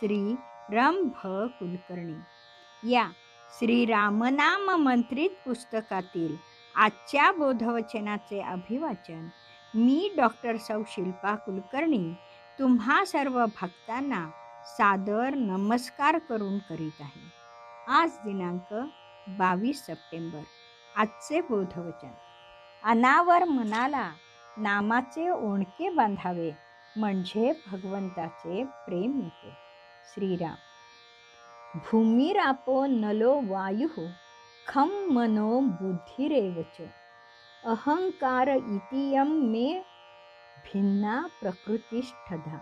श्री रंभ कुलकर्णी या श्री रामनाम मंत्रित पुस्तकातील आजच्या बोधवचनाचे अभिवाचन मी डॉक्टर सौ शिल्पा कुलकर्णी तुम्हा सर्व भक्तांना सादर नमस्कार करून करीत आहे. आज दिनांक बावीस सप्टेंबर आजचे बोधवचन. अनावर मनाला नामाचे ओणके बांधावे म्हणजे भगवंताचे प्रेम येते. श्रीराम। भूमिरापो नलो वायुः खं मनो बुद्धिरेवच। अहंकार इतियम मे भिन्ना प्रकृतिष्ठधा।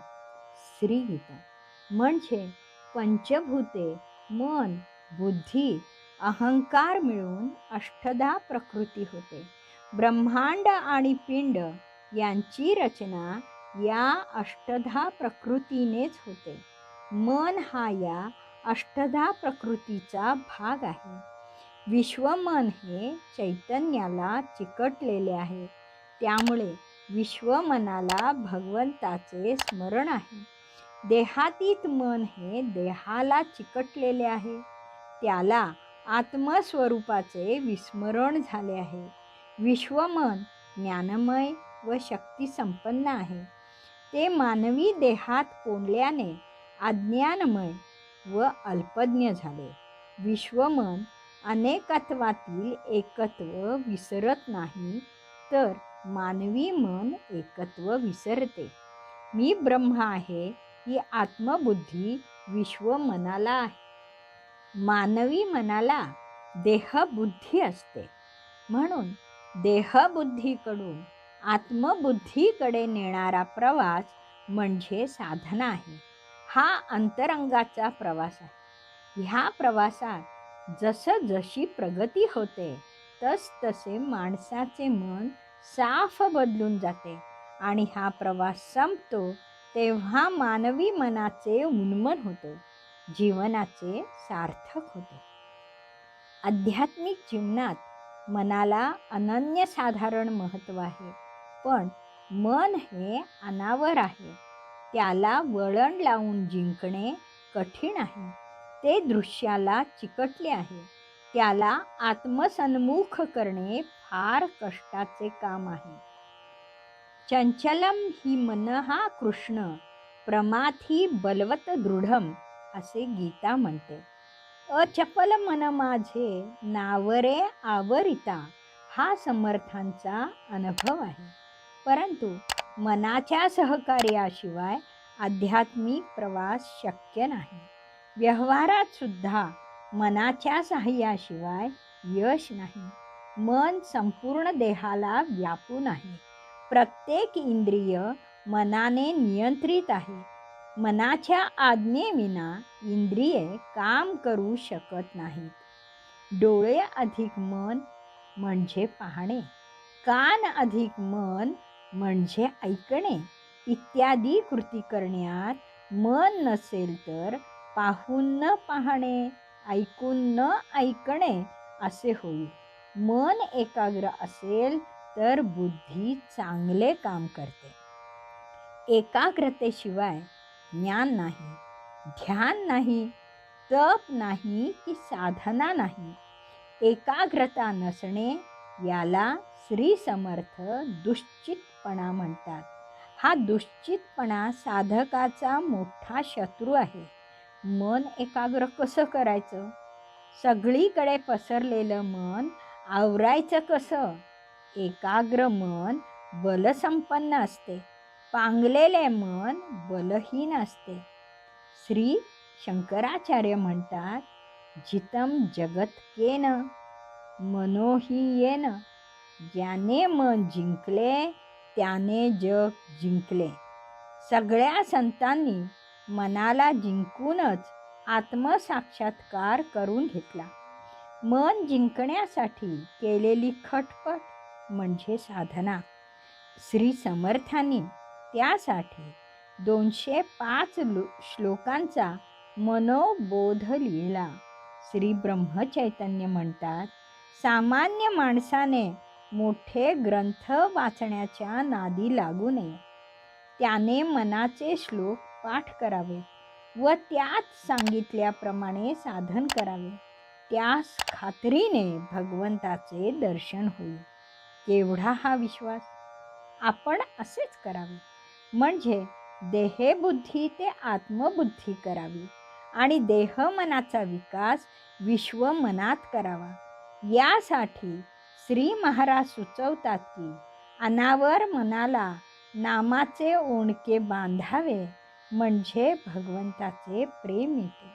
श्रीगीता। म्हणजे पंचभूते मन बुद्धी अहंकार मिळून अष्टधा प्रकृती होते। ब्रह्मांड आणि पिंड यांची रचना या अष्टधा प्रकृतीनेच होते। मन हा या अष्टधा प्रकृतीचा भाग आहे. विश्वमन हे चैतन्याला चिकटलेले आहे. त्यामुळे विश्वमनाला भगवंताचे स्मरण आहे. देहातीत मन हे देहाला चिकटलेले आहे. त्याला आत्मस्वरूपाचे विस्मरण झाले आहे. विश्वमन ज्ञानमय व शक्तिसंपन्न आहे. ते मानवी देहात कोंडल्याने अज्ञानमय व अल्पज्ञ झाले. विश्वमन अनेकत्वातील एकत्व विसरत नाही तर मानवी मन एकत्व विसरते. मी ब्रह्म आहे ही आत्मबुद्धी विश्व मनाला आहे. मानवी मनाला देहबुद्धी असते. म्हणून देहबुद्धीकडून आत्मबुद्धीकडे नेणारा प्रवास म्हणजे साधना आहे. हा अंतरंगाचा प्रवास आहे. ह्या प्रवासात जसं जशी प्रगती होते तस तसे माणसाचे मन साफ बदलून जाते आणि हा प्रवास संपतो तेव्हा मानवी मनाचे उन्मन होते जीवनाचे सार्थक होते. आध्यात्मिक जीवनात मनाला अनन्यसाधारण महत्त्व आहे पण मन हे अनावर आहे. त्याला वळण लावून जिंकणे कठीण आहे. ते दृश्याला चिकटले आहे. त्याला आत्मसन्मुख करणे फार कष्टाचे काम आहे. चंचलम ही मन हा कृष्ण प्रमाथी बलवत दृढम असे गीता म्हणते. अचपल मन माझे नावरे आवरिता हा समर्थांचा अनुभव आहे. परंतु मनाच्या सहकार्याशिवाय आध्यात्मिक प्रवास शक्य नाही. व्यवहारात सुद्धा मनाच्या सहाय्याशिवाय यश नाही. मन संपूर्ण देहाला व्यापून आहे प्रत्येक इंद्रिय मनाने नियंत्रित आहे. मनाच्या आज्ञेविना इंद्रिये काम करू शकत नाहीत. डोळे अधिक मन म्हणजे पाहणे. कान अधिक मन म्हणजे ऐकणे. इत्यादी कृती करण्यात मन नसेल तर पाहून न पाहणे ऐकून न ऐकणे असे होईल मन एकाग्र असेल तर बुद्धी चांगले काम करते. एकाग्रतेशिवाय ज्ञान नाही ध्यान नाही तप नाही की साधना नाही. एकाग्रता नसणे याला श्री समर्थ दुश्चित दुश्चितपणा म्हणतात. हा दुश्चितपणा साधकाचा मोठा शत्रू आहे. मन एकाग्र कसं करायचं? सगळीकडे पसरलेलं मन आवरायचं कसं? एकाग्र मन बलसंपन्न असते. पांगलेले मन बलहीन असते. श्री शंकराचार्य म्हणतात जितम जगत केन मनोही येन ज्याने मन जिंकले त्याने जग जिंकले. सगळ्या संतांनी मनाला जिंकूनच आत्मसाक्षात्कार करून घेतला. मन जिंकण्यासाठी केलेली खटपट म्हणजे साधना. श्री समर्थांनी त्यासाठी दोनशे पाच लो श्लोकांचा मनोबोध लिहिला. श्री ब्रह्मचैतन्य म्हणतात सामान्य माणसाने मोठे ग्रंथ वाचण्याच्या नादी लागू नये. त्याने मनाचे श्लोक पाठ करावे व त्यात सांगितल्याप्रमाणे साधन करावे. त्यास खात्रीने भगवंताचे दर्शन होईल. केवढा हा विश्वास? आपण असेच करावे. म्हणजे देहबुद्धी ते आत्मबुद्धी करावी आणि देह मनाचा विकास विश्व मनात करावा. यासाठी श्री महाराज सुचवतात की अनावर मनाला नामाचे ओणके बांधावे म्हणजे भगवंताचे प्रेम येते.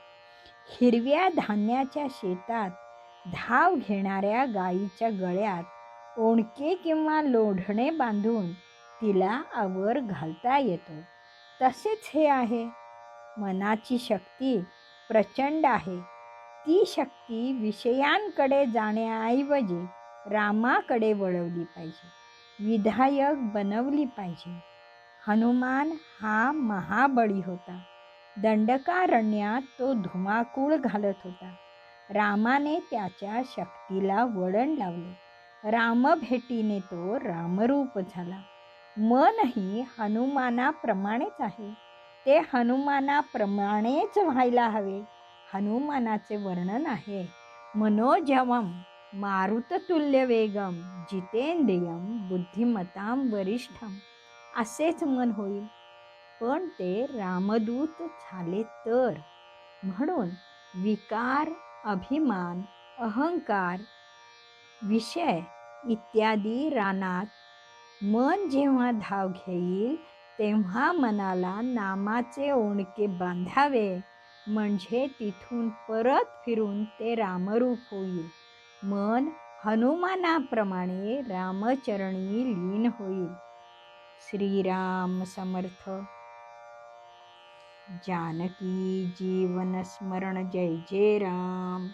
हिरव्या धान्याच्या शेतात धाव घेणाऱ्या गाईच्या गळ्यात ओणके किंवा लोढणे बांधून तिला आवर घालता येतो. तसेच हे आहे. मनाची शक्ती प्रचंड आहे. ती शक्ती विषयांकडे जाण्याऐवजी रामाकडे वळवली पाहिजे. विधायक बनवली पाहिजे. हनुमान हा महाबळी होता. दंडकारण्यात तो धुमाकूळ घालत होता. रामाने त्याच्या शक्तीला वळण लावले. रामभेटीने तो रामरूप झाला. मनही हनुमानाप्रमाणेच आहे. ते हनुमानाप्रमाणेच व्हायला हवे. हनुमानाचे वर्णन आहे. मनोजवम मारुततुल्य वेगम जितेंद्रियम बुद्धिमताम वरिष्ठम. असेच मन होईल. पण ते रामदूत झाले तर? म्हणून विकार अभिमान अहंकार विषय इत्यादी रानात मन जेव्हा धाव घेईल तेव्हा मनाला नामाचे ओणके बांधावे. म्हणजे तिथून परत फिरून ते रामरूप होईल. मन हनुमानाप्रमाणे रामचरणी लीन होईल. श्रीराम समर्थ. जानकी जीवन स्मरण जय जय राम.